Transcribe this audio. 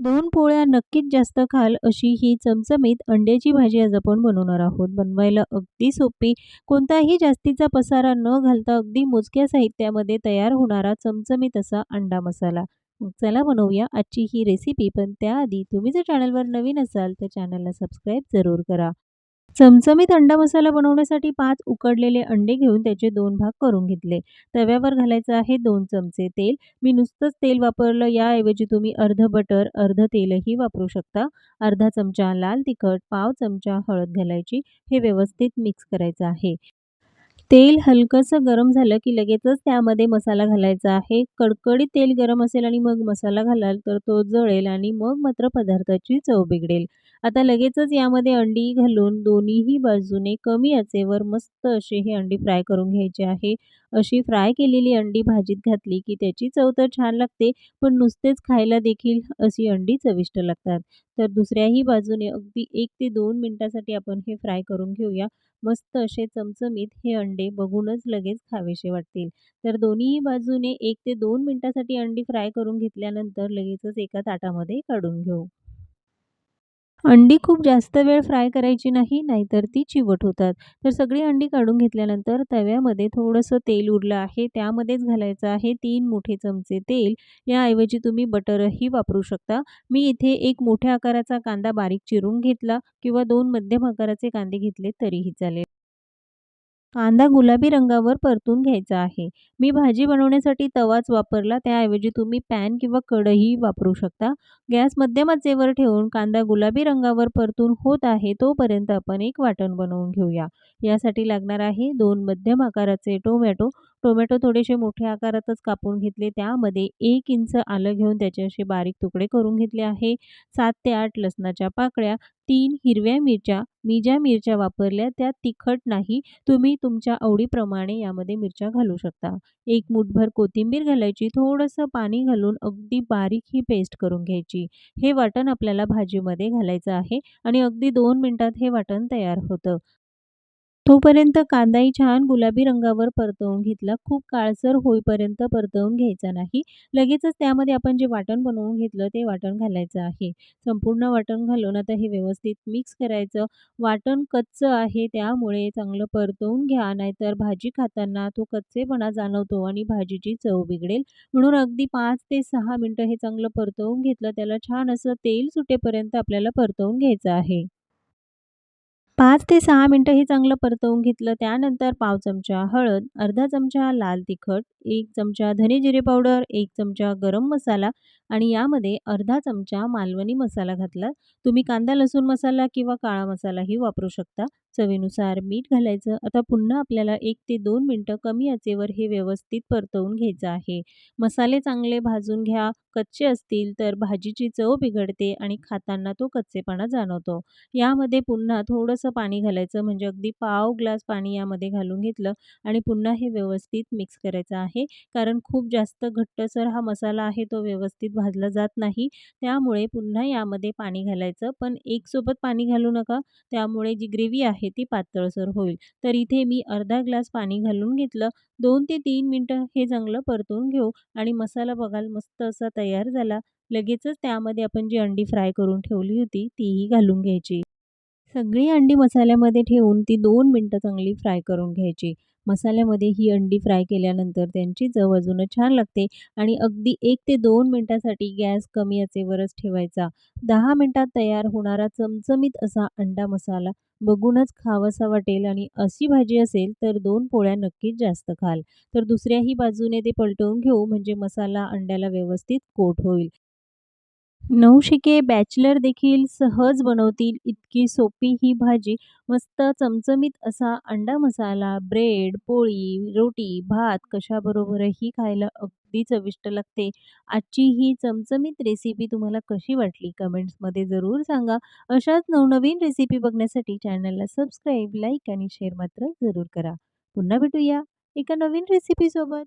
दोन पोळ्या नक्कीच जास्त खाल अशी ही चमचमीत अंड्याची भाजी आज आपण बनवणार आहोत. बनवायला अगदी सोपी, कोणताही जास्तीचा पसारा न घालता अगदी मोजक्या साहित्यामध्ये तयार होणारा चमचमीत असा अंडा मसाला. मग चला बनवूया आजची ही रेसिपी. पण त्याआधी तुम्ही जर चॅनलवर नवीन असाल तर चॅनलला सबस्क्राईब जरूर करा. चमचमीत अंडा मसाला बनवण्यासाठी पाच उकडलेले अंडे घेऊन त्याचे दोन भाग करून घेतले. तव्यावर घालायचं आहे दोन चमचे तेल. मी नुसतंच तेल वापरलं, याऐवजी तुम्ही अर्ध बटर, अर्ध तेलही वापरू शकता. अर्धा चमचा लाल तिखट, पाव चमचा हळद घालायची. हे व्यवस्थित मिक्स करायचं आहे. तेल हलकंसं गरम झालं की लगेचच त्यामध्ये मसाला घालायचा आहे. कडकडीत तेल गरम असेल आणि मग मसाला घालाल तर तो जळेल आणि मग मात्र पदार्थाची चव बिघडेल. आता लगेचच यामध्ये अंडी घालून दोन्हीही बाजूने कमी आचेवर मस्त असे हे अंडी फ्राय करून घ्यायचे आहे. अशी फ्राय केलेली अंडी भाजीत घातली की त्याची चव तर छान लागते, पण नुसतेच खायला देखील अशी अंडी चविष्ट लागतात. तर दुसऱ्याही बाजूने अगदी एक ते दोन मिनटासाठी आपण हे फ्राय करून घेऊया. मस्त असे चमचमीत हे अंडे बघूनच लगेच खावेसे वाटतील. तर दोन्हीही बाजूने एक ते दोन मिनटासाठी अंडी फ्राय करून घेतल्यानंतर लगेचच एका ताटामध्ये काढून घेऊ. अंडी खूप जास्त वेळ फ्राय करायची नाही, नाहीतर ती चिवट होतात. तर सगळी अंडी काढून घेतल्यानंतर तव्यामध्ये थोडंसं तेल उरलं आहे, त्यामध्येच घालायचं आहे तीन मोठे चमचे तेल. याऐवजी तुम्ही बटरही वापरू शकता. मी इथे एक मोठ्या आकाराचा कांदा बारीक चिरून घेतला किंवा दोन मध्यम आकाराचे कांदे घेतले तरीही चालेल. कांदा गुलाबी रंगावर परतून घ्यायचा आहे. मी भाजी बनवण्यासाठी तवाच वापरला, त्याऐवजी तुम्ही पॅन किंवा कढई वापरू शकता. गॅस मध्यम आचेवर ठेवून कांदा गुलाबी रंगावर परतून होत आहे, तोपर्यंत आपण एक वाटण बनवून घेऊया. यासाठी लागणार आहे दोन मध्यम आकाराचे टोमॅटो. टोमॅटो थोडेसे मोठ्या आकारातच कापून घेतले. त्यामध्ये एक इंच आलं घेऊन त्याचे असे बारीक तुकडे करून घेतले आहे. सात ते आठ लसणाच्या पाकळ्या, तीन हिरव्या मिरच्या. मी ज्या मिरच्या वापरल्या त्या तिखट नाही, तुम्ही तुमच्या आवडीप्रमाणे यामध्ये मिरच्या घालू शकता. एक मूठभर कोथिंबीर घालायची. थोडंसं पाणी घालून अगदी बारीक ही पेस्ट करून घ्यायची. हे वाटण आपल्याला भाजीमध्ये घालायचं आहे आणि अगदी दोन मिनिटात हे वाटण तयार होतं. तोपर्यंत कांदाही छान गुलाबी रंगावर परतवून घेतला. खूप काळसर होईपर्यंत परतवून घ्यायचा नाही. लगेचच त्यामध्ये आपण जे वाटण बनवून घेतलं ते वाटण घालायचं आहे. संपूर्ण वाटण घालून आता हे व्यवस्थित मिक्स करायचं. वाटण कच्चं आहे त्यामुळे चांगलं परतवून घ्या, नाहीतर भाजी खाताना तो कच्चेपणा जाणवतो आणि भाजीची चव बिघडेल. म्हणून अगदी पाच ते सहा मिनटं हे चांगलं परतवून घेतलं. त्याला छान असं तेल सुटेपर्यंत आपल्याला परतवून घ्यायचं आहे. पाच ते सहा मिनटं हे चांगलं परतवून घेतलं. त्यानंतर पाव चमचा हळद, अर्धा चमचा लाल तिखट, एक चमचा धने जिरे पावडर, एक चमचा गरम मसाला आणि यामध्ये अर्धा चमचा मालवणी मसाला घातला. तुम्ही कांदा लसूण मसाला किंवा काळा मसालाही वापरू शकता. चवीनुसार मीठ घालायचं. आता पुन्हा आपल्याला एक ते दोन मिनटं कमी आचेवर हे व्यवस्थित परतवून घ्यायचं आहे. मसाले चांगले भाजून घ्या. कच्चे असतील तर भाजीची चव बिघडते आणि खाताना तो कच्चेपणा जाणवतो. यामध्ये पुन्हा थोडंसं पाणी घालायचं, म्हणजे अगदी पाव ग्लास पाणी यामध्ये घालून घेतलं आणि पुन्हा हे व्यवस्थित मिक्स करायचं आहे. कारण खूप जास्त घट्टसर हा मसाला आहे, तो व्यवस्थित भाजला जात नाही. त्यामुळे पुन्हा यामध्ये पाणी घालायचं, पण एकसोबत पाणी घालू नका, त्यामुळे जी ग्रेव्ही आहे ती पातळसर होईल. तर इथे मी अर्धा ग्लास पाणी घालून घेतलं. दोन ते तीन मिनटं हे चांगलं परतून घेऊ आणि मसाला बघाल मस्त असा तयार झाला. लगेचच त्यामध्ये आपण जी अंडी फ्राय करून ठेवली होती तीही घालून घ्यायची. सगळी अंडी मसाल्यामध्ये ठेवून ती दोन मिनटं चांगली फ्राय करून घ्यायची. मसाल्यामध्ये ही अंडी फ्राय केल्यानंतर त्यांची चव अजून छान लागते आणि अगदी एक ते दोन मिनटासाठी गॅस कमी याचेवरच ठेवायचा. दहा मिनटात तयार होणारा चमचमीत असा अंडा मसाला बघूनच खावासा वाटेल आणि अशी भाजी असेल तर दोन पोळ्या नक्कीच जास्त खाल. तर दुसऱ्याही बाजूने ते पलटवून घेऊ, म्हणजे मसाला अंड्याला व्यवस्थित कोट होईल. नवशिके बॅचलर देखील सहज बनवतील इतकी सोपी ही भाजी. मस्त चमचमीत असा अंडा मसाला ब्रेड, पोळी, रोटी, भात कशाबरोबरही खायला अगदी चविष्ट लागते. आजची ही चमचमीत रेसिपी तुम्हाला कशी वाटली कमेंट्समध्ये जरूर सांगा. अशाच नवनवीन रेसिपी बघण्यासाठी चॅनलला सबस्क्राईब, लाईक आणि शेअर मात्र जरूर करा. पुन्हा भेटूया एका नवीन रेसिपीसोबत.